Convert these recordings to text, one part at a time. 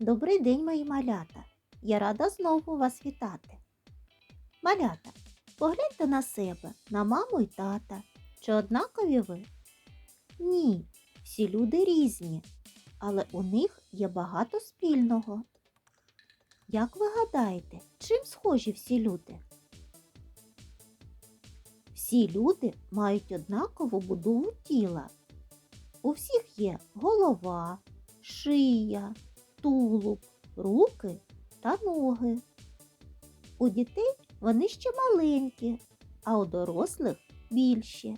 Добрий день, мої малята. Я рада знову вас вітати. Малята, погляньте на себе, на маму й тата. Чи однакові ви? Ні, всі люди різні, але у них є багато спільного. Як ви гадаєте, чим схожі всі люди? Всі люди мають однакову будову тіла. У всіх є голова, шия, тулуб, руки та ноги. У дітей вони ще маленькі, а у дорослих більші.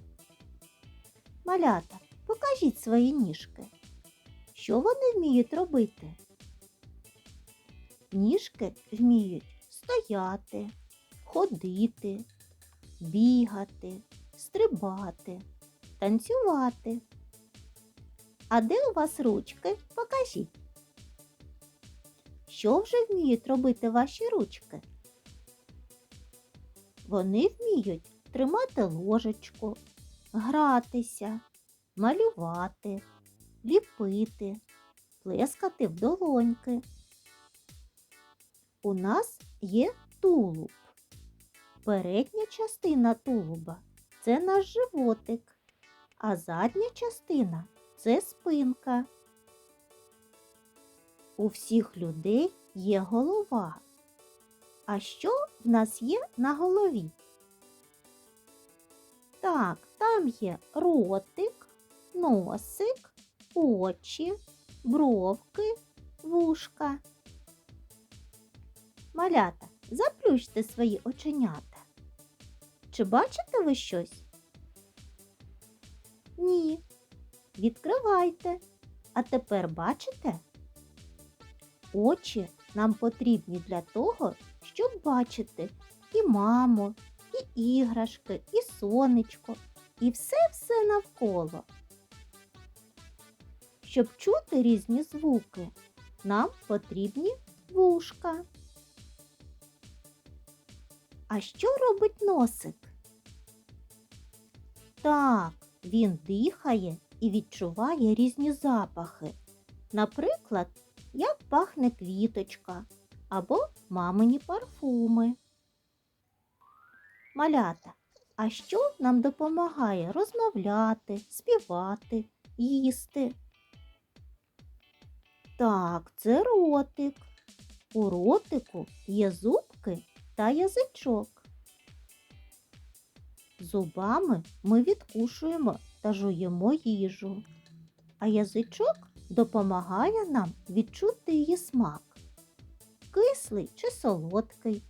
Малята, покажіть свої ніжки. Що вони вміють робити? Ніжки вміють стояти, ходити, бігати, стрибати, танцювати. А де у вас ручки? Покажіть. Що вже вміють робити ваші ручки? Вони вміють тримати ложечку, гратися, малювати, ліпити, плескати в долоньки. У нас є тулуб. Передня частина тулуба це наш животик, а задня частина це спинка. У всіх людей є голова. А що в нас є на голові? Так, там є ротик, носик, очі, бровки, вушка. Малята, заплющте свої оченята. Чи бачите ви щось? Ні. Відкривайте. А тепер бачите? Очі нам потрібні для того, щоб бачити і маму, і іграшки, і сонечко, і все-все навколо. Щоб чути різні звуки, нам потрібні вушка. А що робить носик? Так, він дихає і відчуває різні запахи. Наприклад, як пахне квіточка або мамині парфуми. Малята, а що нам допомагає розмовляти, співати, їсти? Так, це ротик. У ротику є зубки та язичок. Зубами ми відкушуємо та жуємо їжу, а язичок допомагає нам відчути її смак. Кислий чи солодкий,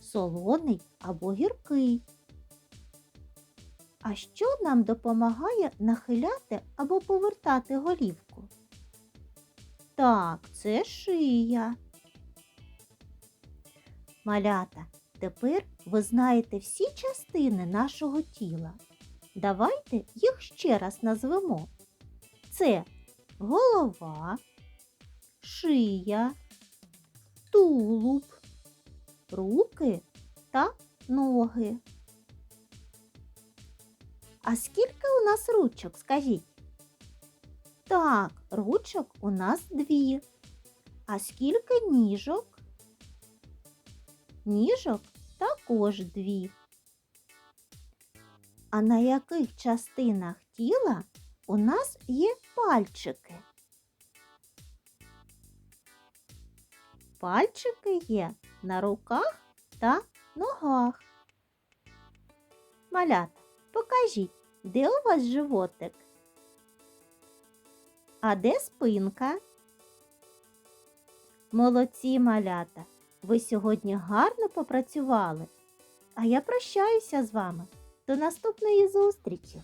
солоний або гіркий. А що нам допомагає нахиляти або повертати голівку? Так, це шия. Малята, тепер ви знаєте всі частини нашого тіла. Давайте їх ще раз назвемо. Це голова, шия, тулуб, руки та ноги. А скільки у нас ручок, скажіть? Так, ручок у нас дві. А скільки ніжок? Ніжок також дві. А на яких частинах тіла у нас є пальчики? Пальчики є на руках та ногах. Малята, покажіть, де у вас животик? А де спинка? Молодці малята! Ви сьогодні гарно попрацювали. А я прощаюся з вами. До наступної зустрічі!